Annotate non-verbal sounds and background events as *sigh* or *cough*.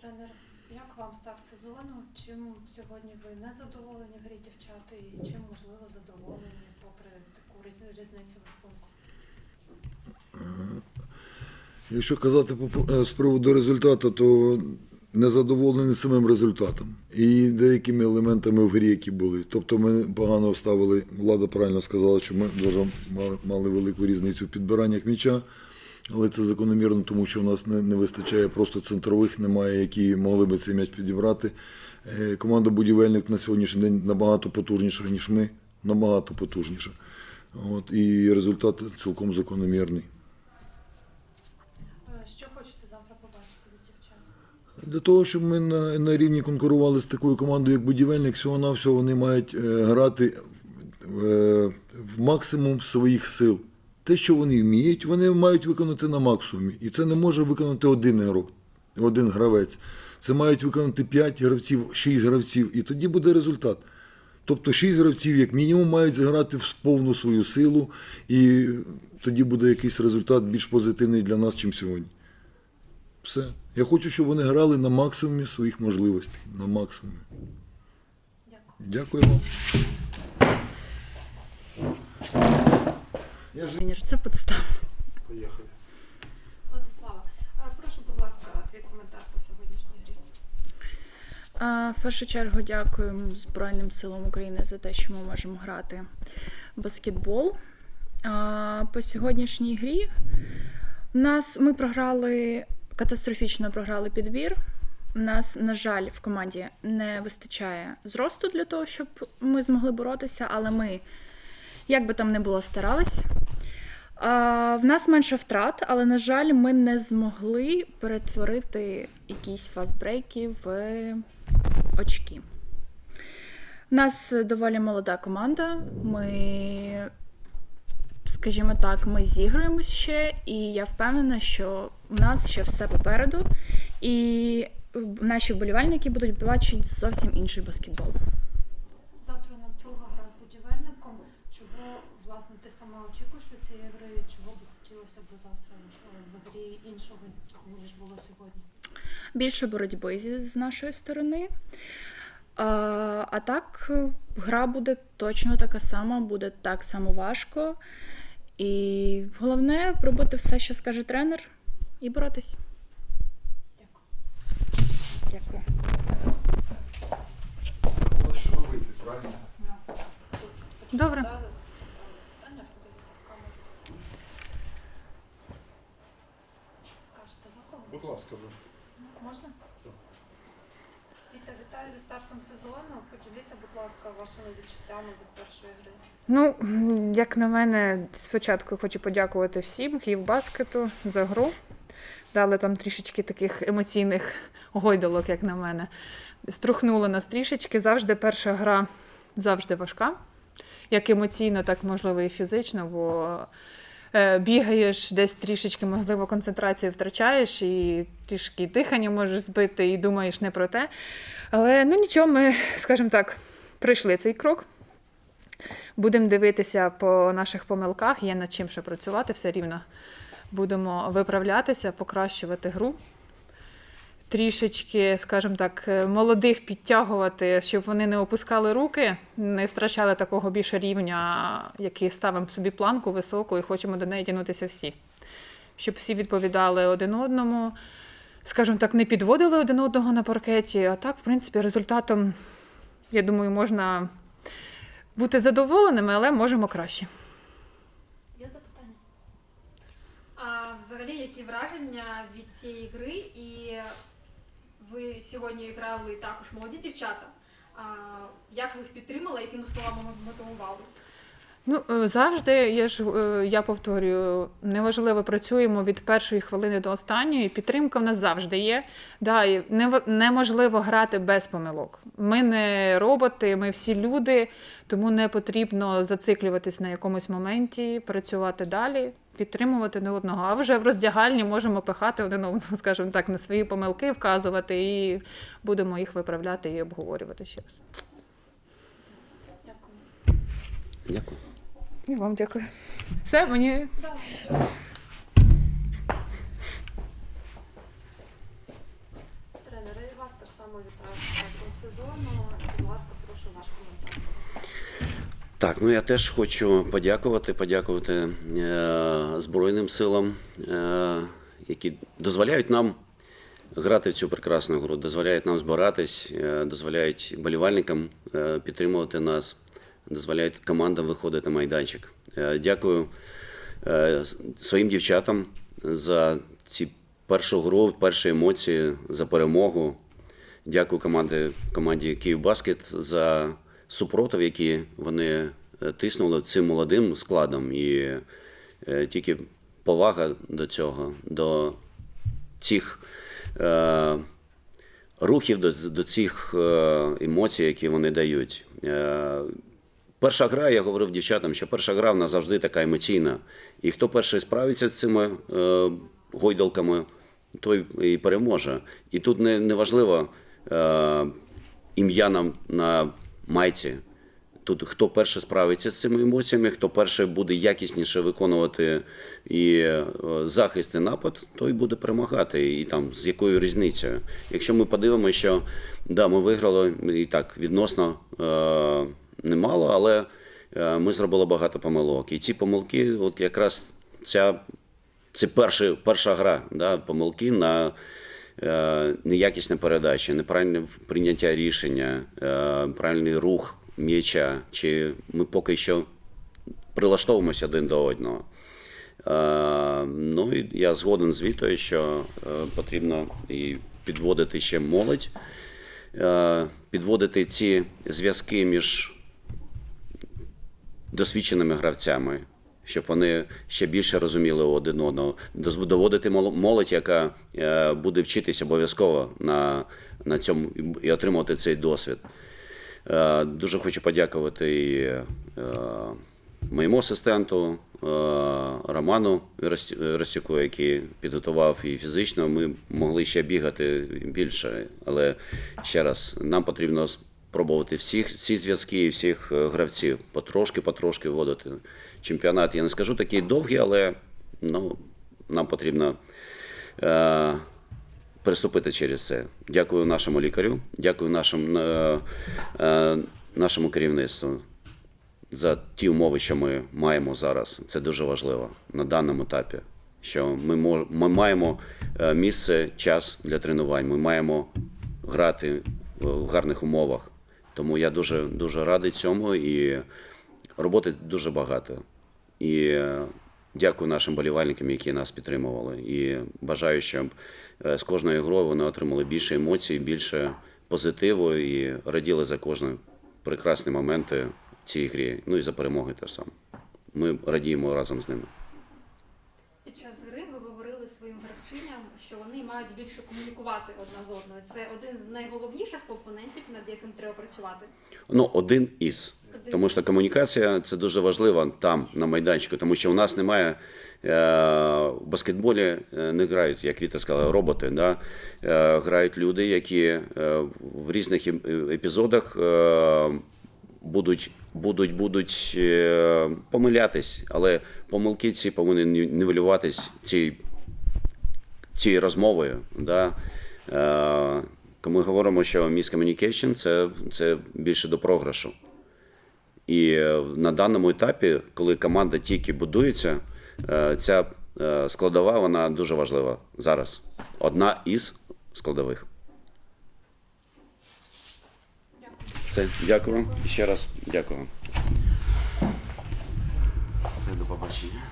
Тренер, як вам старт сезону? Чим сьогодні ви не задоволені в грі дівчат і чим можливо задоволені попри таку різницю рахунку? Якщо казати е, з приводу результату, то незадоволений самим результатом і деякими елементами в грі, які були. Тобто ми погано вставили, влада правильно сказала, що ми дуже мали велику різницю в підбираннях м'яча, але це закономірно, тому що в нас не, не вистачає просто центрових, немає, які могли би цей м'яч підібрати. Е, Команда будівельник на сьогоднішній день набагато потужніша, ніж ми, набагато потужніша. От, і результат цілком закономірний. Е, Що хочете завтра побачити від дівчат? Для того, щоб ми на, на рівні конкурували з такою командою, як будівельник, всього-навсього вони мають е, грати в максимум своїх сил. Те, що вони вміють, вони мають виконати на максимумі. І це не може виконати один ігрок, один гравець. Це мають виконати 5 гравців, 6 гравців, і тоді буде результат. Тобто 6 гравців, як мінімум, мають зіграти в повну свою силу, і тоді буде якийсь результат більш позитивний для нас, ніж сьогодні. Все. Я хочу, щоб вони грали на максимумі своїх можливостей. На максимумі. Дякую. Дякую вам. Тренер, це підстава. Поїхали. Владислава, прошу, будь ласка, твій коментар по сьогоднішній грі. А, В першу чергу дякуємо Збройним силам України за те, що ми можемо грати в баскетбол. А, По сьогоднішній грі у нас ми програли катастрофічно програли підбір. У нас, на жаль, в команді не вистачає зросту для того, щоб ми змогли боротися, але ми, як би там не було, старались. В нас менше втрат, але, на жаль, ми не змогли перетворити якісь фастбрейки в очки. У нас доволі молода команда. Ми, скажімо так, ми зігруємось ще, і я впевнена, що у нас ще все попереду. І наші вболівальники будуть бачити зовсім інший баскетбол. Завтра у нас друга гра з будівельником. Чого, власне, ти сама очікуєш від цієї гри? Чого б хотілося б завтра е, в грі іншого, ніж було сьогодні? більше боротьби зі- з нашої сторони. А, а так, гра буде точно така сама, буде так само важко. І головне робити все, що скаже тренер, і боротись. Дякую. Дякую. Але що робити, правильно? Добре. Далі, е, Питання подивіться в камеру. Скажете, на кого? Будь ласка, ви. Можна? Віта, вітаю зі стартом сезону. Поділіться, будь ласка, вашими відчуттями від першої гри. Ну, *clears throat* як на мене, спочатку хочу подякувати всім Київбаскету за гру. Дали там трішечки таких емоційних гойдолок, як на мене. Струхнули нас трішечки. Завжди перша гра завжди важка. Як емоційно, так можливо і фізично, бо е, бігаєш, десь трішечки, можливо, концентрацію втрачаєш, і трішки дихання можеш збити, і думаєш не про те. Але ну нічого, ми, скажімо так, пройшли цей крок. Будемо дивитися по наших помилках, є над чим ще працювати все рівно. Будемо виправлятися, покращувати гру. Трішечки, скажімо так, е, молодих підтягувати, щоб вони не опускали руки, не втрачали такого більше рівня, який ставимо собі планку високу і хочемо до неї тягнутися всі. Щоб всі відповідали один одному, скажімо так, не підводили один одного на паркеті. А так, в принципі, результатом, я думаю, можна бути задоволеними, але можемо краще. Є запитання? А взагалі, які враження від цієї гри? І ви сьогодні грали також молоді дівчата. А як ви їх підтримали, якими словами мотивували? Ну, е, завжди, я ж е, я повторюю, неважливо, працюємо від першої хвилини до останньої. Підтримка в нас завжди є. Да, і неможливо грати без помилок. Ми не роботи, ми всі люди, тому не потрібно зациклюватись на якомусь моменті, працювати далі, підтримувати не одного. А вже в роздягальні можемо пихати один одного, *laughs* скажімо так, на свої помилки, вказувати і будемо їх виправляти і обговорювати ще раз. Дякую. Дякую. І вам дякую. Все, мені Тренер, вітаю з початком сезону. Будь ласка, прошу ваш коментар. Так, ну я теж хочу подякувати, подякувати е, Збройним силам, е, які дозволяють нам грати в цю прекрасну гру, дозволяють нам збиратись, е, дозволяють болівальникам е, підтримувати нас, дозволяють командам виходити на майданчик. Е, дякую е, своїм дівчатам за ці першу гру, перші емоції, за перемогу. Дякую команді, команді Київбаскет за супротив, який вони е, тиснули цим молодим складом. І тільки повага до цього, до цих е, рухів, до, до цих емоцій, які вони дають. Е, Перша гра, я говорив дівчатам, що перша гра вона завжди така емоційна. І хто перший справиться з цими е, гойдалками, той і переможе. І тут не, не важливо е, ім'я нам на майці. Тут хто перший справиться з цими емоціями, хто перший буде якісніше виконувати і е, захист і напад, той буде перемагати. І там з якою різницею. Якщо ми подивимося, що да, ми виграли і так відносно е, немало, але е, ми зробили багато помилок. І ці помилки, от якраз ця це перша, перша гра, да, помилки на е, неякісне передачі, неправильне прийняття рішення, е, правильний рух м'яча. Чи ми поки що прилаштовуємося один до одного. Е, ну і я згоден з Вітою, що е, потрібно і підводити ще молодь, е, підводити ці зв'язки між досвідченими гравцями, щоб вони ще більше розуміли один одного, доводити мол- молодь, яка е, буде вчитися обов'язково на, на цьому і отримувати цей досвід. Е, Дуже хочу подякувати е, моєму асистенту Роману Рос- Ростюку, який підготував і фізично. Ми могли ще бігати більше, але ще раз нам потрібно спробувати всіх, всі зв'язки і всіх е, гравців потрошки, потрошки вводити. Чемпіонат, я не скажу такий довгий, але ну, нам потрібно. Е, переступити через це. Дякую нашому лікарю, дякую нашим, е, е, нашому керівництву за ті умови, що ми маємо зараз. Це дуже важливо на даному етапі. Що ми, мож, ми маємо е, місце, час для тренувань, ми маємо грати в гарних умовах. Тому я дуже, дуже радий цьому і роботи дуже багато. І е, дякую нашим болівальникам, які нас підтримували. І бажаю, щоб е, з кожною грою вони отримали більше емоцій, більше позитиву і раділи за кожні прекрасні моменти в цій грі. Ну і за перемоги теж саме. Ми радіємо разом з ними. Під час гри ви говорили своїм гравчиням, що вони мають більше комунікувати одна з одною. Це один з найголовніших компонентів, над яким треба працювати. Ну, один із. Тому що комунікація це дуже важливо там, на майданчику, тому що у нас немає е, в баскетболі е, не грають, як Віта сказала, роботи. Да? Е, грають люди, які е, в різних ем- епізодах е, будуть, будуть, будуть помилятись, але помилки ці повинні нів- нівелюватись цією цією розмовою. Да? Е, коли ми говоримо, що міскомунікейшн це, це більше до програшу. І е, на даному етапі, коли команда тільки будується, е, ця складова вона дуже важлива зараз. Одна із складових. Все, дякую. вам. І ще раз дякую. Все, до побачення.